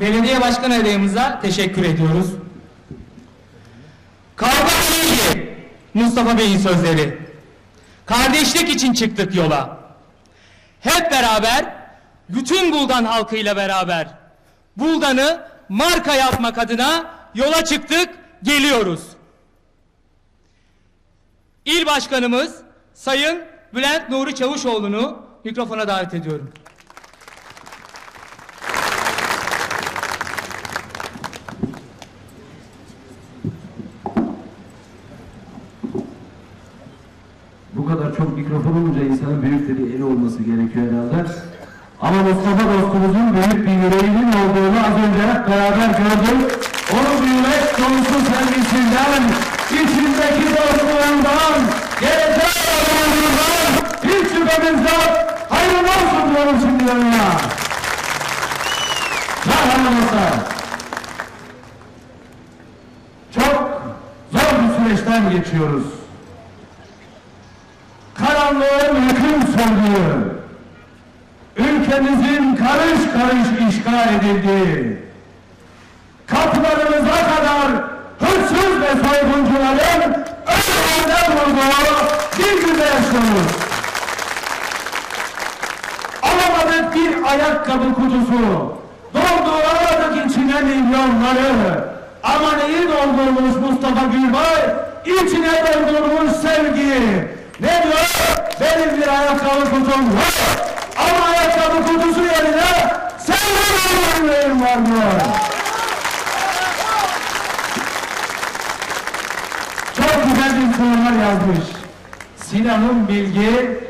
Belediye başkan adayımıza teşekkür ediyoruz. Kavga değil Mustafa Bey'in sözleri. Kardeşlik için çıktık yola. Hep beraber, bütün Buldan halkıyla beraber Buldan'ı marka yapmak adına yola çıktık, geliyoruz. İl Başkanımız Sayın Bülent Nuri Çavuşoğlu'nu mikrofona davet ediyorum. Bu kadar çok mikrofon olunca insanın büyük de bir eli olması gerekiyor herhalde. Ama Mustafa dostumuzun büyük bir yüreğinin olduğunu az önce hep beraber gördük. Bir yürek dolusu sevgisinden, içindeki dostluğundan, gelecek olduğundan hiç şüphemiz yok. Hayırlı olsun diyorum şimdi yanına. Çağırmamızda. Çok zor bir süreçten geçiyoruz karanlığın hüküm sürdüğü, ülkemizin karış karış işgal edildiği, kapılarımıza kadar hırsız ve soyguncuların önlerinde vurduğu bir günde yaşıyoruz. Alamadık bir ayakkabı kutusu, dolduramadık içine milyonları, ama neyi doldurmuş Mustafa Gülbay? İçine doldurmuş sevgiyi. Ne diyor? Benim bir ayakkabı kutum var. Ama ayakkabı kutusu yerine sevgi yüreğim var diyor. Çok güzel bir sorular yazmış. Sinan'ın bilgi